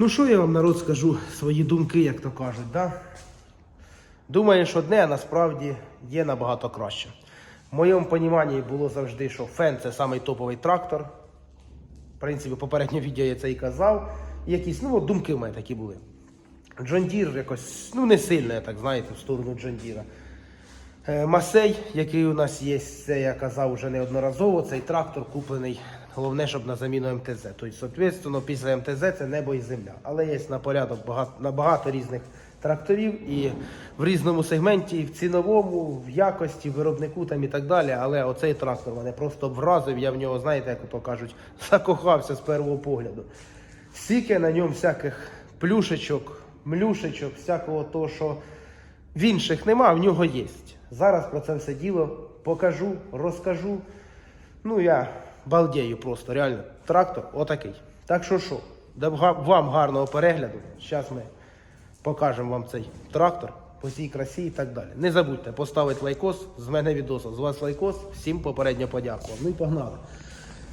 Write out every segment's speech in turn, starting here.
Ну що я вам народ скажу, свої думки, як то кажуть, да? Думаєш одне, а насправді є набагато краще. В моєму поніманні було завжди, що фен це самий топовий трактор. В принципі, попереднє відео я це і казав. Якісь, ну, думки в мене такі були. Джон Дір якось, ну не сильно, я так знаєте, в сторону Джон Діра. Е, Масей, який у нас є, це я казав вже неодноразово, цей трактор куплений, головне, щоб на заміну МТЗ. Тобто, соответственно, після МТЗ це небо і земля. Але є на порядок багато, на багато різних тракторів і в різному сегменті, і в ціновому, в якості, в виробнику там і так далі. Але оцей трактор мене просто вразив, я в нього, знаєте, як то кажуть, закохався з першого погляду. Стільки на ньому всяких плюшечок, млюшечок, всякого того, що в інших нема, в нього є. Зараз про це все діло покажу, розкажу. Ну, я балдею просто, реально. Трактор отакий. Так що що, вам гарного перегляду. Зараз ми покажемо вам цей трактор по цій красі і так далі. Не забудьте поставити лайкос, з мене відоса. З вас лайкос, всім попередньо подякував. Ну і погнали.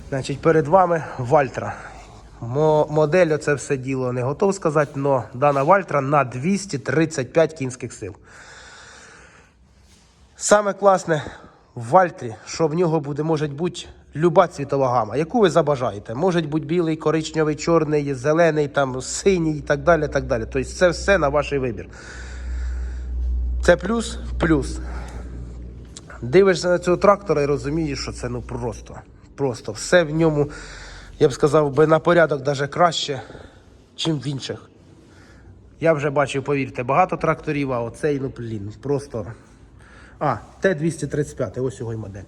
Значить, перед вами Вальтра. Модель це все діло не готов сказати, але дана Вальтра на 235 кінських сил. Саме класне в Вальтрі, що в нього буде, може бути люба цвітова гама, яку ви забажаєте. Може бути білий, коричневий, чорний, зелений, там, синій і так далі. так далі. Тобто це все на ваш вибір. Це плюс, плюс. Дивишся на цього трактора і розумієш, що це ну просто. Просто все в ньому, я б сказав, би на порядок навіть краще, чим в інших. Я вже бачив, повірте, багато тракторів, а оцей, ну блін, просто. А, Т-235, ось його й модель.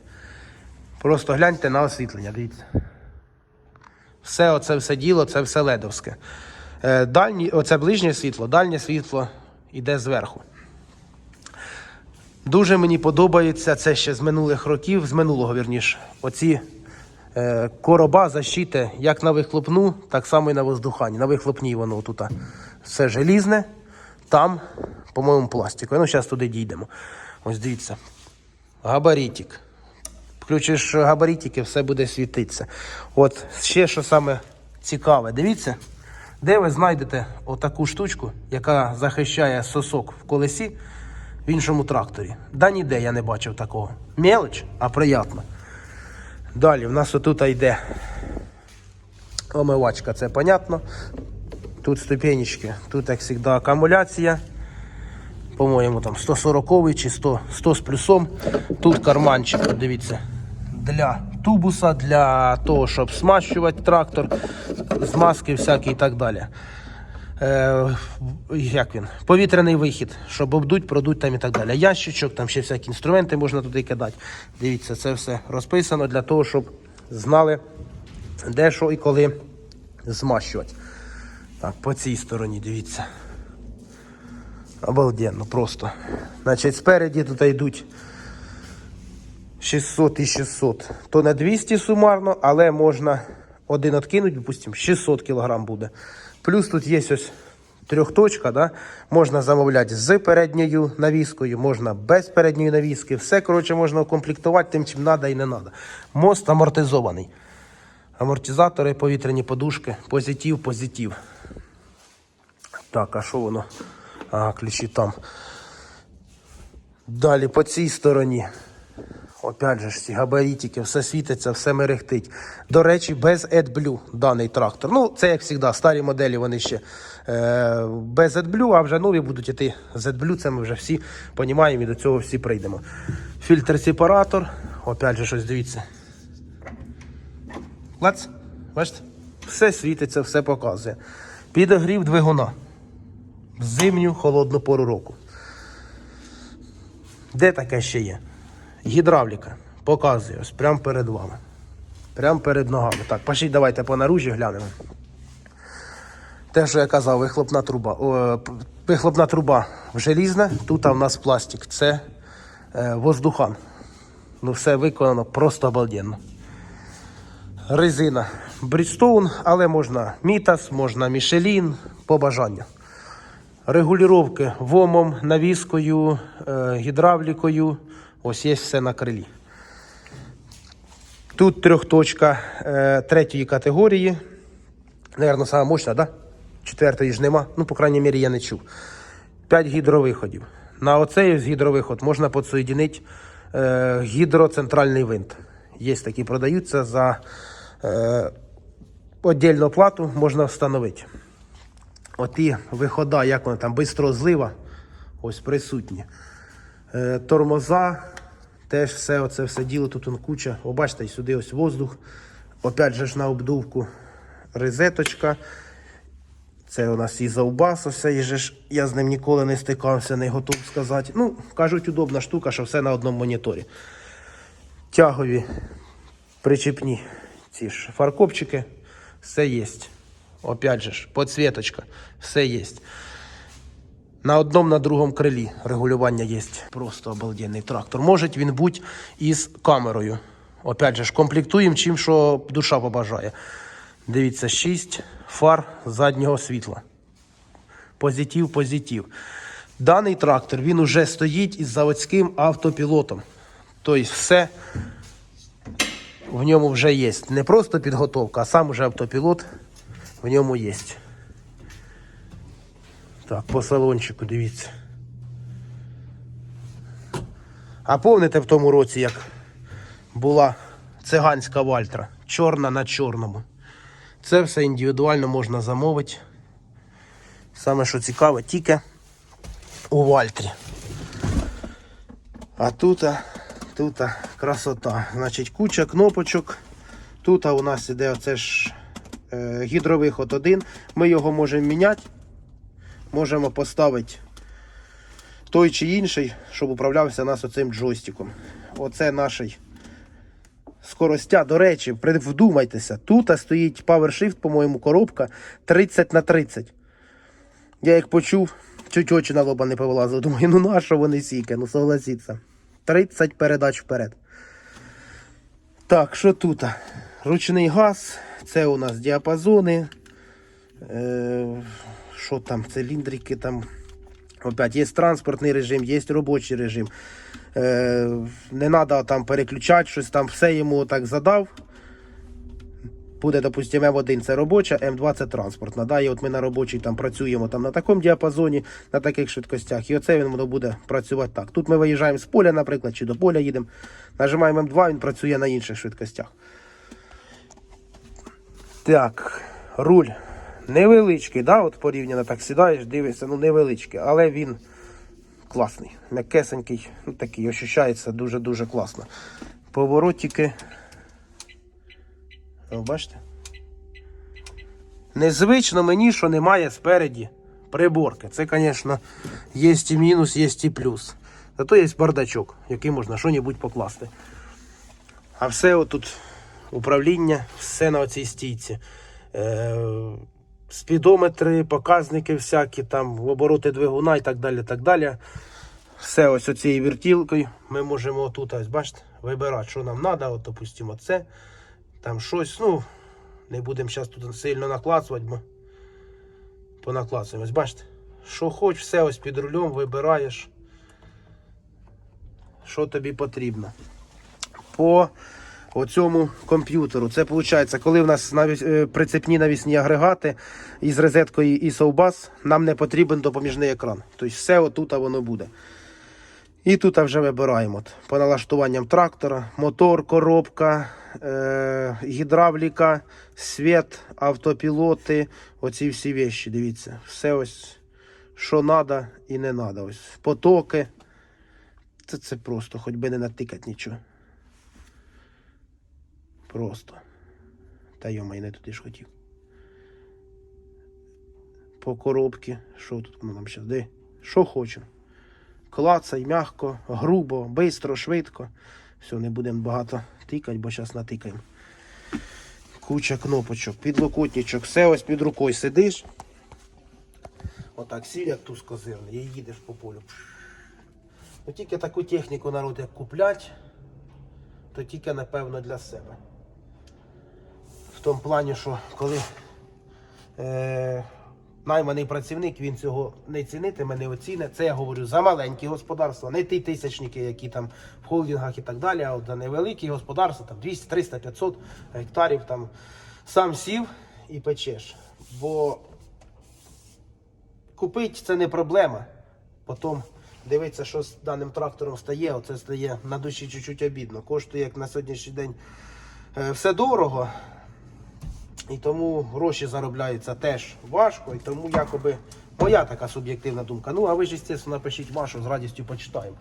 Просто гляньте на освітлення, дивіться. Все оце все діло, це все ледовське. Е, дальні, оце ближнє світло, дальнє світло йде зверху. Дуже мені подобається це ще з минулих років, з минулого вірніше. Оці е, короба защити як на вихлопну, так само і на воздухані. На вихлопній воно тут все желізне, там, по-моєму, пластикове. Ну, зараз туди дійдемо. Ось дивіться. Габаритик. Включиш габаритики, все буде світитися. От ще що саме цікаве, дивіться, де ви знайдете отаку штучку, яка захищає сосок в колесі в іншому тракторі. Да ніде я не бачив такого. Мелоч, а приємно. Далі в нас отут йде омивачка, це понятно. Тут ступенечки, тут, як завжди, акумуляція. По-моєму, там 140 чи 100, 100 з плюсом. Тут карманчик, дивіться, для тубуса, для того, щоб смащувати трактор, змазки всякі і так далі. Е, як він? Повітряний вихід, щоб обдуть, продуть там і так далі. Ящичок, там ще всякі інструменти можна туди кидати. Дивіться, це все розписано для того, щоб знали, де що і коли змащувати. Так, по цій стороні дивіться. Обалденно просто. Значить, спереді тут йдуть 600 і 600. То на 200 сумарно, але можна один откинути, допустимо, 600 кг буде. Плюс тут є ось трьохточка, да? можна замовляти з передньою навіскою, можна без передньої навіски. Все, коротше, можна укомплектувати тим, чим треба і не треба. Мост амортизований. Амортизатори, повітряні подушки, позитив, позитив. Так, а що воно? Ага, ключі там. Далі по цій стороні. Опять же ж ці габаритики, все світиться, все мерехтить. До речі, без AdBlue даний трактор. Ну, це як завжди, старі моделі вони ще е, без AdBlue, а вже нові будуть йти з AdBlue, це ми вже всі розуміємо і до цього всі прийдемо. Фільтр-сепаратор. Опять же щось дивіться. Клац. Бачите? Все світиться, все показує. Підогрів двигуна в зимню холодну пору року. Де таке ще є? Гідравліка. Показує ось прямо перед вами. Прямо перед ногами. Так, пошіть, давайте по наружі глянемо. Те, що я казав, вихлопна труба. О, вихлопна труба желізна, тут в нас пластик. Це е, воздухан. Ну, все виконано просто обалденно. Резина Bridgestone, але можна Мітас, можна Мішелін, по бажанню. Регулювання вомом, навіскою, е, гідравлікою. Ось є все на крилі. Тут трьохточка е, третьої категорії. Наверно, сама мощна? Да? четвертої ж нема. Ну, по крайній мірі, я не чув. 5 гідровиходів. На оцей гідровиход можна підсоєдинити е, гідроцентральний винт. Є такі продаються за е, плату можна встановити. Оті вихода, як вони там, бистро злива, ось присутні. Е, тормоза, теж все оце все діло, тут он куча. О, бачите, і сюди ось воздух. Опять же ж на обдувку розеточка. Це у нас і заубас, ось і ж я з ним ніколи не стикався, не готов сказати. Ну, кажуть, удобна штука, що все на одному моніторі. Тягові причепні ці ж фаркопчики, все є. Опять же ж, подсвіточка, все є. На одному, на другому крилі регулювання є. Просто обалденний трактор. Може він бути із камерою. Опять же ж, комплектуємо чим, що душа побажає. Дивіться, 6 фар заднього світла. Позитив, позитив. Даний трактор він уже стоїть із заводським автопілотом. Тобто все в ньому вже є. Не просто підготовка, а сам уже автопілот в ньому є. Так, по салончику дивіться. А помните в тому році, як була циганська вальтра, чорна на чорному. Це все індивідуально можна замовити. Саме що цікаве, тільки у вальтрі. А тут, тут красота. Значить, куча кнопочок. Тут у нас іде оце ж е, гідровиход один. Ми його можемо міняти. Можемо поставити той чи інший, щоб управлявся нас оцим джойстиком. Оце наш скоростя. До речі, вдумайтеся, тут стоїть PowerShift, по-моєму, коробка 30 на 30. Я як почув, чуть очі на лоба не повилазив. Думаю, ну на що вони сіки, ну согласіться. 30 передач вперед. Так, що тут? Ручний газ, це у нас діапазони. Е, що там, циліндрики там. Опять є транспортний режим, є робочий режим. Е, не треба там переключати щось, там все йому так задав. Буде, допустимо, М1 це робоча, М2 це транспортна. Да? І от ми на робочій там працюємо там на такому діапазоні, на таких швидкостях. І оце він воно буде працювати так. Тут ми виїжджаємо з поля, наприклад, чи до поля їдемо. Нажимаємо М2, він працює на інших швидкостях. Так, руль невеличкий, да? от порівняно так сідаєш, дивишся, ну невеличкий, але він класний, м'якесенький, ну такий, ощущається дуже-дуже класно. Поворотики. О, бачите? Незвично мені, що немає спереді приборки. Це, звісно, є і мінус, є і плюс. Зато є бардачок, який можна що-небудь покласти. А все отут управління, все на оцій стійці. Е, спідометри, показники всякі, там, обороти двигуна і так далі. так далі. Все ось оцією вертілкою ми можемо тут, ось, бачите, вибирати, що нам треба. От, допустимо, це. Там щось, ну, не будемо зараз тут сильно наклацувати, бо понаклацуємо. Ось бачите, що хоч, все ось під рулем вибираєш, що тобі потрібно. По оцьому комп'ютеру. Це виходить, коли в нас навіс- е, прицепні навісні агрегати із розеткою і совбас, нам не потрібен допоміжний екран. Тобто все отут воно буде. І тут вже вибираємо по налаштуванням трактора, мотор, коробка, е, гідравліка, світ, автопілоти, оці всі вещі, дивіться. Все ось, що треба і не треба. Потоки. Це, це просто, хоч би не натикати нічого. Просто. Та йома, я не туди ж хотів. По коробці. Що тут воно нам зараз? Де? Що хочемо. Клацай, м'яко, грубо, бистро, швидко. Все, не будемо багато тикати, бо зараз натикаємо. Куча кнопочок, підлокотничок, все ось під рукою сидиш. Отак сів, як туз козирний, і їдеш по полю. Ну тільки таку техніку народ як куплять, то тільки напевно для себе. В тому плані, що коли е, найманий працівник, він цього не цінитиме, не оцінить. Це я говорю за маленькі господарства, не ті тисячники, які там в холдингах і так далі, а от за невеликі господарства, там 200, 300, 500 гектарів там сам сів і печеш. Бо купити це не проблема. Потім дивитися, що з даним трактором стає, оце стає на душі чуть-чуть обідно. Коштує як на сьогоднішній день е, все дорого. І тому гроші заробляються теж важко, і тому якоби моя така суб'єктивна думка. Ну, а ви ж, звісно, напишіть вашу, з радістю почитаємо.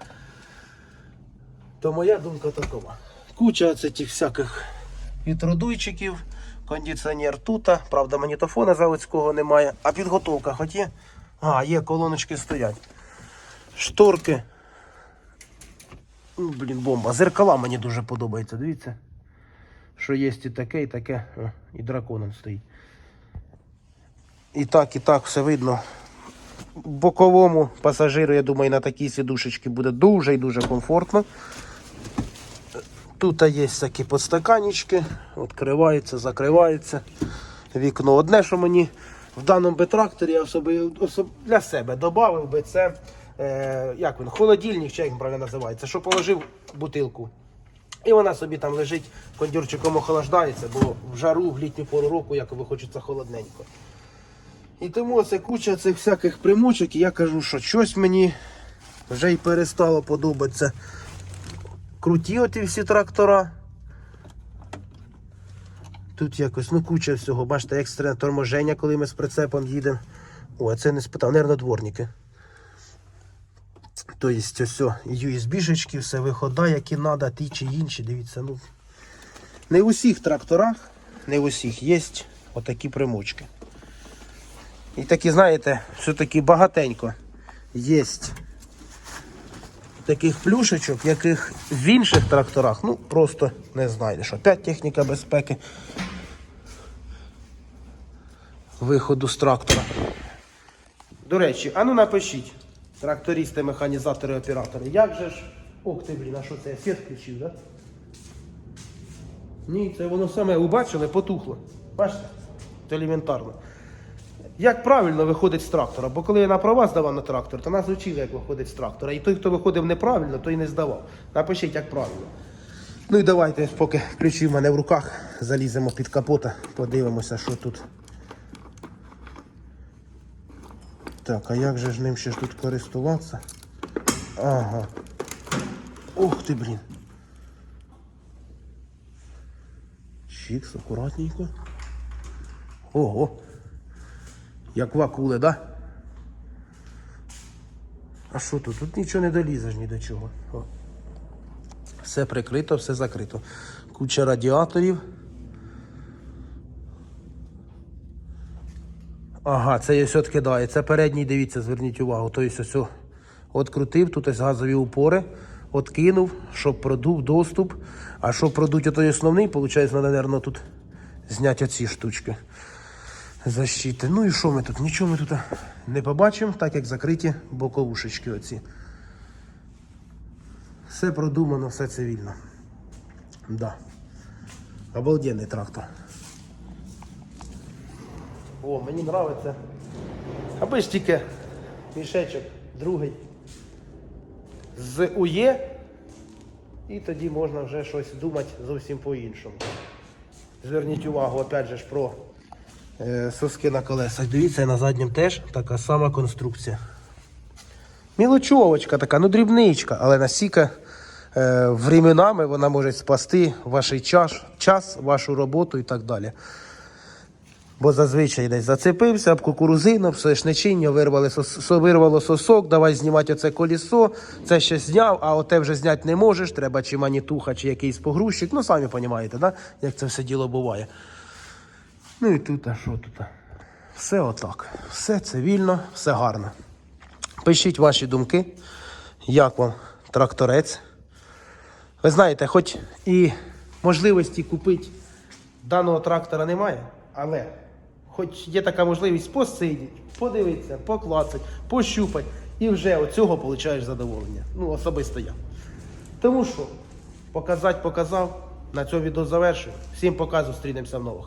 То моя думка такова. Куча цих всяких вітродуйчиків, кондиціонер тут, правда, магнітофона заводського немає, а підготовка хоч є. А, є, колоночки стоять. Шторки. Ну, блін, бомба. Зеркала мені дуже подобається, дивіться. Що є і таке, і таке. О, і дракон он стоїть. І так, і так все видно. Боковому пасажиру, я думаю, на такій сідушечці буде дуже і дуже комфортно. Тут є такі подстаканнички, відкриваються, закриваються. Вікно. Одне, що мені в даному би тракторі я особи, особ- для себе додав би, це е, як він, холодильник, чи як він правильно називається, що положив бутилку. І вона собі там лежить, кондюрчиком охолоджується, бо в жару, в літню пору року, якоби хочеться холодненько. І тому це куча цих всяких примочок, і я кажу, що щось мені вже й перестало подобатися. Круті оті всі трактора. Тут якось, ну куча всього. Бачите, екстрене торможення, коли ми з прицепом їдемо. О, а це не спитав, нервно дворники. Тобто, ось, USB-шечки, все вихода, які треба, ті чи інші. Дивіться, ну. Не в усіх тракторах, не в усіх є отакі примочки. І такі, знаєте, все-таки багатенько є таких плюшечок, яких в інших тракторах ну просто не знайдеш. Опять техніка безпеки виходу з трактора. До речі, а ну напишіть, трактористи, механізатори, оператори, як же ж. Ох ти, блін, а що це? Я світ включив, так? Да? Ні, це воно саме, ви бачили, потухло. Бачите? Це елементарно. Як правильно виходить з трактора? Бо коли я на права здавав на трактор, то нас вчили, як виходить з трактора. І той, хто виходив неправильно, той не здавав. Напишіть, як правильно. Ну і давайте, поки ключі в мене в руках, заліземо під капота, подивимося, що тут. Так, а як же ж ним ще ж тут користуватися? Ага. Ух ти, блін. Чікс, акуратненько. Ого. Як вакули, да? А що тут? Тут нічого не долізеш ні до чого. О. Все прикрито, все закрито. Куча радіаторів. Ага, це ось откидає. Це передній, дивіться, зверніть увагу. Тобто ось о- открутив, тут ось газові упори, откинув, щоб продув доступ. А щоб продуть той основний, виходить, треба, мабуть, тут зняти оці штучки защити. Ну і що ми тут? Нічого ми тут не побачимо, так як закриті боковушечки оці. Все продумано, все цивільно. Да. Обалденний трактор. О, мені подобається. Аби ж тільки мішечок другий з УЄ, і тоді можна вже щось думати зовсім по-іншому. Зверніть увагу, опять же ж, про е, соски на колесах. Дивіться, на заднім теж така сама конструкція. Мілочовочка така, ну дрібничка, але настільки е, временами вона може спасти ваш час, час, вашу роботу і так далі. Бо зазвичай десь зацепився об кукурузину, все шнечиння, вирвали сос, вирвало сосок, давай знімати оце колесо, це ще зняв, а оте вже зняти не можеш, треба чи манітуха, чи якийсь погрузчик. Ну, самі розумієте, да? як це все діло буває. Ну і тут, а що тут? Все отак. Все цивільно, все гарно. Пишіть ваші думки, як вам тракторець. Ви знаєте, хоч і можливості купити даного трактора немає, але хоч є така можливість посидіти, подивитися, поклацати, пощупати, і вже від цього отримаєш задоволення. Ну, особисто я. Тому що, показати показав, на цьому відео завершую. Всім пока, зустрінемося в нових.